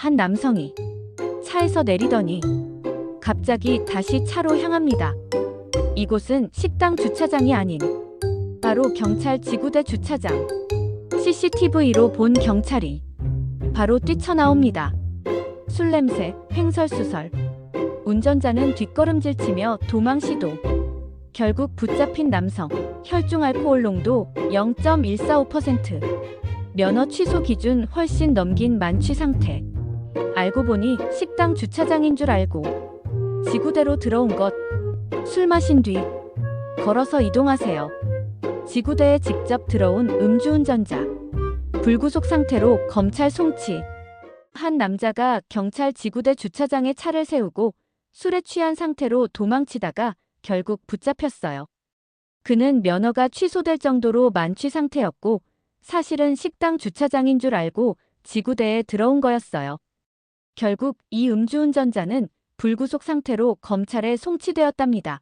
한 남성이 차에서 내리더니 갑자기 다시 차로 향합니다. 이곳은 식당 주차장이 아닌 바로 경찰 지구대 주차장. CCTV로 본 경찰이 바로 뛰쳐나옵니다. 술 냄새, 횡설수설. 운전자는 뒷걸음질 치며 도망 시도. 결국 붙잡힌 남성. 혈중 알코올 농도 0.145%. 면허 취소 기준 훨씬 넘긴 만취 상태. 알고 보니 식당 주차장인 줄 알고 지구대로 들어온 것. 술 마신 뒤 걸어서 이동하세요. 지구대에 직접 들어온 음주운전자. 불구속 상태로 검찰 송치. 한 남자가 경찰 지구대 주차장에 차를 세우고 술에 취한 상태로 도망치다가 결국 붙잡혔어요. 그는 면허가 취소될 정도로 만취 상태였고 사실은 식당 주차장인 줄 알고 지구대에 들어온 거였어요. 결국 이 음주운전자는 불구속 상태로 검찰에 송치되었답니다.